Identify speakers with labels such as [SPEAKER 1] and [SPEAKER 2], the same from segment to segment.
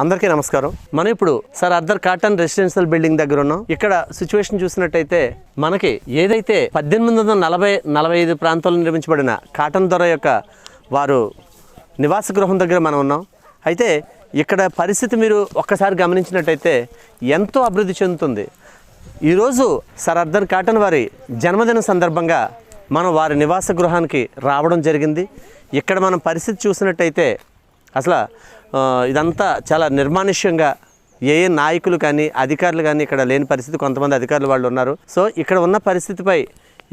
[SPEAKER 1] అందరికీ నమస్కారం. మనం ఇప్పుడు sir Arthur Cotton residential building దగ్గర ఉన్నాం. ఇక్కడ సిచ్యువేషన్ చూసినట్టయితే మనకి ఏదైతే పద్దెనిమిది వందల నలభై నలభై ఐదు ప్రాంతాల్లో నిర్మించబడిన కాటన్ దొర యొక్క వారు నివాస గృహం దగ్గర మనం ఉన్నాం. అయితే ఇక్కడ పరిస్థితి మీరు ఒక్కసారి గమనించినట్టయితే ఎంతో అభివృద్ధి చెందుతుంది. ఈరోజు సార్ అర్దర్ కాటన్ వారి జన్మదిన సందర్భంగా మనం వారి నివాస గృహానికి రావడం జరిగింది. ఇక్కడ మనం పరిస్థితి చూసినట్టయితే అసలు ఇదంతా చాలా నిర్మానుష్యంగా ఏ ఏ నాయకులు కానీ అధికారులు కానీ ఇక్కడ లేని పరిస్థితి. కొంతమంది అధికారులు వాళ్ళు ఉన్నారు. సో ఇక్కడ ఉన్న పరిస్థితిపై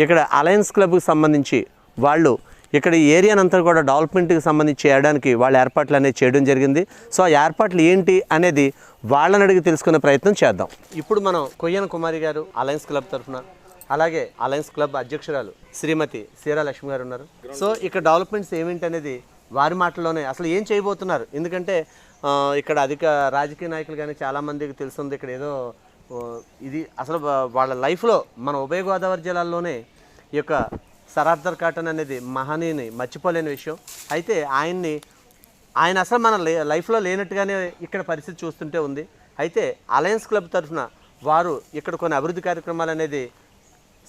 [SPEAKER 1] ఇక్కడ అలయన్స్ క్లబ్కి సంబంధించి వాళ్ళు ఇక్కడ ఈ ఏరియానంతా కూడా డెవలప్మెంట్కి సంబంధించి చేయడానికి వాళ్ళ ఏర్పాట్లు అనేది చేయడం జరిగింది. సో ఆ ఏర్పాట్లు ఏంటి అనేది వాళ్ళని అడిగి తెలుసుకునే ప్రయత్నం చేద్దాం. ఇప్పుడు మనం కొయ్యన కుమారి గారు అలయన్స్ క్లబ్ తరఫున అలాగే అలయన్స్ క్లబ్ అధ్యక్షురాలు శ్రీమతి సీరా లక్ష్మి గారు ఉన్నారు. సో ఇక్కడ డెవలప్మెంట్స్ ఏమిటి అనేది వారి మాటల్లోనే అసలు ఏం చేయబోతున్నారు? ఎందుకంటే ఇక్కడ అధిక రాజకీయ నాయకులు కానీ చాలామందికి తెలుస్తుంది ఇక్కడ ఏదో ఇది అసలు వాళ్ళ లైఫ్లో మన ఉభయ గోదావరి జిల్లాల్లోనే ఈ యొక్క సరార్దర్ కాటన్ అనేది మహనీయుని మర్చిపోలేని విషయం. అయితే ఆయన్ని ఆయన అసలు మన లైఫ్లో లేనట్టుగానే ఇక్కడ పరిస్థితి చూస్తుంటే ఉంది. అయితే అలయన్స్ క్లబ్ తరఫున వారు ఇక్కడ కొన్ని అభివృద్ధి కార్యక్రమాలు అనేది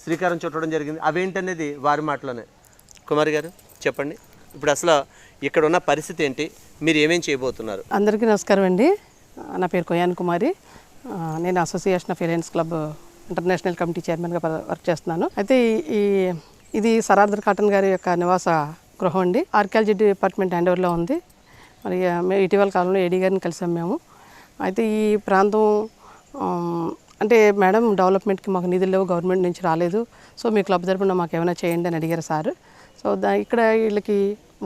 [SPEAKER 1] శ్రీకారం చుట్టడం జరిగింది. అవేంటనేది వారి మాటలోనే కుమారి గారు చెప్పండి. ఇప్పుడు అసలు ఇక్కడ ఉన్న పరిస్థితి ఏంటి? మీరు ఏమేమి చేయబోతున్నారు?
[SPEAKER 2] అందరికీ నమస్కారం అండి. నా పేరు కొయాన్ కుమారి. నేను association of lions club international committee చైర్మన్గా వర్క్ చేస్తున్నాను. అయితే ఈ- ఇది సరార్దర్ కాటన్ గారి యొక్క నివాస గృహం అండి. ఆర్కియాలజీ డిపార్ట్మెంట్ హ్యాండ్ ఓవర్లో ఉంది. మరి మేము ఇటీవల కాలంలో ఏడీ గారిని కలిసాం మేము. అయితే ఈ ప్రాంతం అంటే మేడం డెవలప్మెంట్కి మాకు నిధులు లేవు గవర్నమెంట్ నుంచి రాలేదు. సో మీ క్లబ్ తరపున మాకు ఏమైనా చేయండి అని అడిగారు సార్. సో దా ఇక్కడ వీళ్ళకి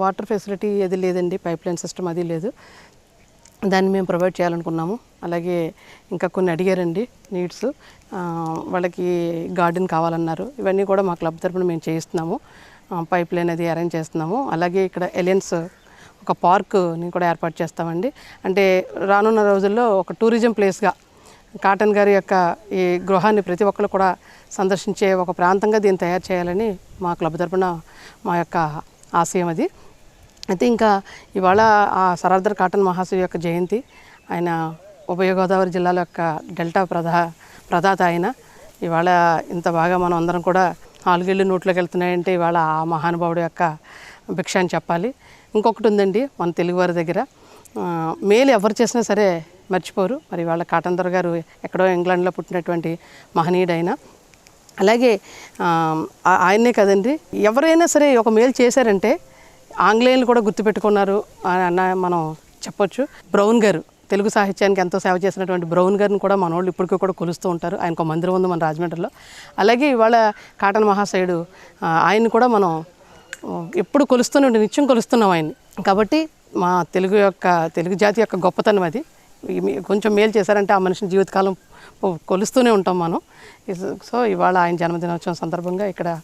[SPEAKER 2] వాటర్ ఫెసిలిటీ అది లేదండి పైప్ లైన్ సిస్టమ్ అది లేదు. దాన్ని మేము ప్రొవైడ్ చేయాలనుకున్నాము. అలాగే ఇంకా కొన్ని అడిగారండి నీడ్స్. వాళ్ళకి గార్డెన్ కావాలన్నారు. ఇవన్నీ కూడా మా క్లబ్ తరఫున మేము చేయిస్తున్నాము. పైప్ లైన్ అది అరేంజ్ చేస్తున్నాము. అలాగే ఇక్కడ ఎలియన్స్ ఒక పార్క్ని కూడా ఏర్పాటు చేస్తామండి. అంటే రానున్న రోజుల్లో ఒక టూరిజం ప్లేస్గా కాటన్ గారి యొక్క ఈ గృహాన్ని ప్రతి ఒక్కరు కూడా సందర్శించే ఒక ప్రాంతంగా దీన్ని తయారు చేయాలని మా క్లబ్ తరపున మా యొక్క ఆశయం అది. అయితే ఇంకా ఇవాళ ఆ సరార్దర్ కాటన్ మహాశివ్ యొక్క జయంతి ఆయన ఉభయ గోదావరి జిల్లాల యొక్క డెల్టా ప్రధా ప్రదాత ఆయన. ఇవాళ ఇంత బాగా మనం అందరం కూడా నాలుగేళ్ళు నోట్లోకి వెళ్తున్నాయంటే ఇవాళ ఆ మహానుభావుడు యొక్క భిక్ష అని చెప్పాలి. ఇంకొకటి ఉందండి మన తెలుగువారి దగ్గర. మేలు ఎవరు చేసినా సరే మర్చిపోరు. మరి వాళ్ళ కాటన్ గారు ఎక్కడో ఇంగ్లాండ్లో పుట్టినటువంటి మహనీయుడైన. అలాగే ఆయన్నే కదండి. ఎవరైనా సరే ఒక మేలు చేశారంటే ఆంగ్లేయులు కూడా గుర్తుపెట్టుకున్నారు అని అన్న మనం చెప్పొచ్చు. బ్రౌన్ గారు తెలుగు సాహిత్యానికి ఎంతో సేవ చేసినటువంటి బ్రౌన్ గారిని కూడా మన వాళ్ళు ఇప్పటికీ కూడా కొలుస్తూ ఉంటారు. ఆయనకు ఒక మందిరం ఉంది మన రాజమండ్రిలో. అలాగే ఇవాళ కాటన్ మహాశయుడు ఆయన్ని కూడా మనం ఎప్పుడు కొలుస్తూనే ఉండి నిత్యం కొలుస్తున్నాం ఆయన్ని. కాబట్టి మా తెలుగు యొక్క తెలుగు జాతి యొక్క గొప్పతనం అది. కొంచెం మేలు చేశారంటే ఆ మనిషిని జీవితకాలం కొ- కొలుస్తూనే ఉంటాం మనం. సో ఇవాళ ఆయన జన్మదినోత్సవం సందర్భంగా ఇక్కడ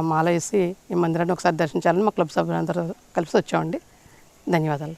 [SPEAKER 2] మాల వేసి ఈ మందిరాన్ని ఒకసారి దర్శించాలని మా క్లబ్ సభ్యులందరూ కలిసి వచ్చామండి. ధన్యవాదాలు.